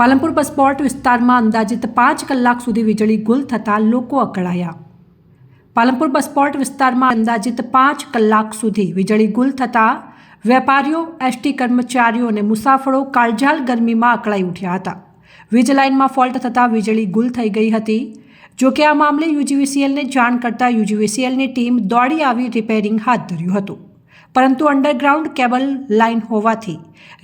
Palanpur busport વિસ્તારમાં અંદાજિત પાંચ કલાક સુધી વીજળી ગુલ થતાં લોકો અકળાયા. પાલનપુર બસપોર્ટ વિસ્તારમાં અંદાજિત પાંચ કલાક સુધી વીજળી ગુલ થતાં વેપારીઓ, એસટી કર્મચારીઓ અને મુસાફરો કાળઝાળ ગરમીમાં અકળાઈ ઉઠ્યા હતા. વીજ લાઇનમાં ફોલ્ટ થતાં વીજળી ગુલ થઈ ગઈ હતી. જો કે આ મામલે યુજીવીસીએલને જાણ કરતાં યુજીવીસીએલની ટીમ દોડી આવી રિપેરિંગ હાથ ધર્યું હતું. પરંતુ અંડરગ્રાઉન્ડ કેબલ લાઇન હોવાથી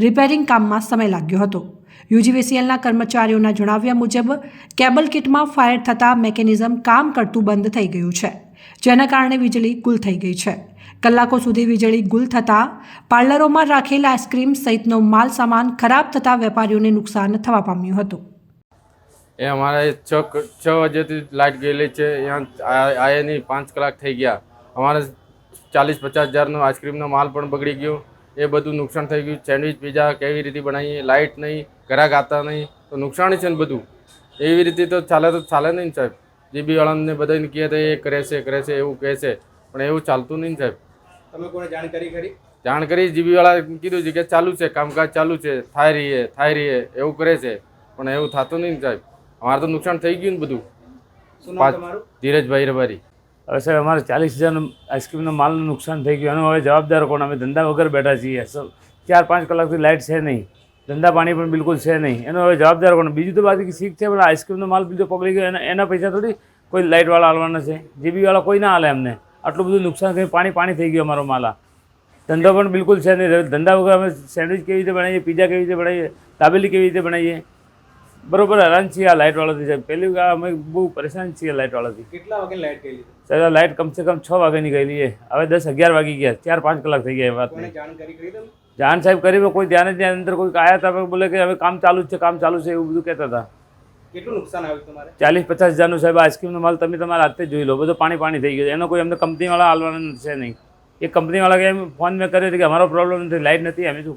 રિપેરિંગ કામમાં સમય લાગ્યો હતો. યુજીવીસીએલના કર્મચારીઓના જણાવ્યા મુજબ, કેબલ કિટમાં ફાયર થતાં મેકેનિઝમ કામ કરતું બંધ થઈ ગયું છે, જેના કારણે વીજળી ગુલ થઈ ગઈ છે. કલાકો સુધી વીજળી ગુલ થતાં પાર્લરોમાં રાખેલ આઈસ્ક્રીમ સહિતનો માલ સામાન ખરાબ થતાં વેપારીઓને નુકસાન થવા પામ્યું હતું. એ અમારે છ છ વાગ્યાથી લાઇટ ગયેલી છે, અહીંયા આ- આયા પાંચ કલાક થઈ ગયા. અમારે ચાલીસ પચાસ હજારનો આઈસ્ક્રીમનો માલ પણ બગડી ગયો. એ બધું નુકસાન થઈ ગયું. સેન્ડવિચ પીઝા કેવી રીતે બનાવીએ લાઇટ નહીં ગ્રાહક આવતા નહીં. તો નુકસાન છે ને બધું. એવી રીતે તો ચાલે તો ચાલે નહીં સાહેબ. સાહેબ બી વાળાને બધાને કહે તો એ કરે છે કરે છે એવું કહે છે પણ એવું ચાલતું નહીં સાહેબ. તમે કોને જાણ કરી? ખરી જાણ કરી જીબી વાળા કીધું છે કે ચાલુ છે કામકાજ ચાલુ છે થાય રહીએ થાય રહીએ એવું કરે છે. પણ એવું થતું નહીં સાહેબ. અમારે તો નુકસાન થઈ ગયું ને બધું. ધીરજભાઈ રબારી. હવે સાહેબ, અમારે ચાલીસ હજારનું આઈસ્ક્રીમનો માલનું નુકસાન થઈ ગયું. એનો હવે જવાબદાર કોણ? અમે ધંધા વગર બેઠા છીએ. ચાર પાંચ કલાકથી લાઇટ છે નહીં. ધંધા પાણી પણ બિલકુલ છે નહીં. એનો હવે જવાબદાર કોણ? બીજું તો બાકી શીખ છે, પણ આઈસ્ક્રીમનો માલ બીજો પકડી ગયો. એના પૈસા થોડી કોઈ લાઇટવાળા હાલવાના છે. જીબીવાળા કોઈ ના હાલે અમને આટલું બધું નુકસાન થયું, પાણી પાણી થઈ ગયું અમારો માલ ધંધો પણ બિલકુલ છે નહીં. ધંધા વગર અમે સેન્ડવિચ કેવી રીતે બનાવીએ, પીઝા કેવી રીતે બનાવીએ, દાબેલી કેવી રીતે બનાવીએ? બરોબર હેરાન છીએ આ લાઇટવાળાથી સાહેબ. પહેલી વાર અમે બહુ પરેશાન છીએ લાઇટવાળાથી કેટલા વાગે લાઇટ ગયેલી? સાહેબ લાઇટ કમસે કમ છ વાગ્યાની ગયેલી છે. હવે દસ અગિયાર વાગી ગયા ચાર પાંચ કલાક થઈ ગયા એ વાત વાતને જાણ જાન સાહેબ કરી કોઈ ધ્યાન જ અંદર કોઈ આયા હતા બોલે કે હવે કામ ચાલુ જ છે કામ ચાલુ છે એવું બધું કહેતા હતા. કેટલું નુકસાન આવ્યું તમારે? ચાલીસ પચાસ હજારનું સાહેબ આઈસ્ક્રીમનો માલ તમે તમારા હાથે જોઈ લો બધો પાણી પાણી થઈ ગયો એનો કોઈ અમને કંપનીવાળા હાલવાના છે નહીં. એ કંપનીવાળા કે ફોન મેં કર્યો હતો કે અમારો પ્રોબ્લેમ નથી લાઇટ નથી અમે શું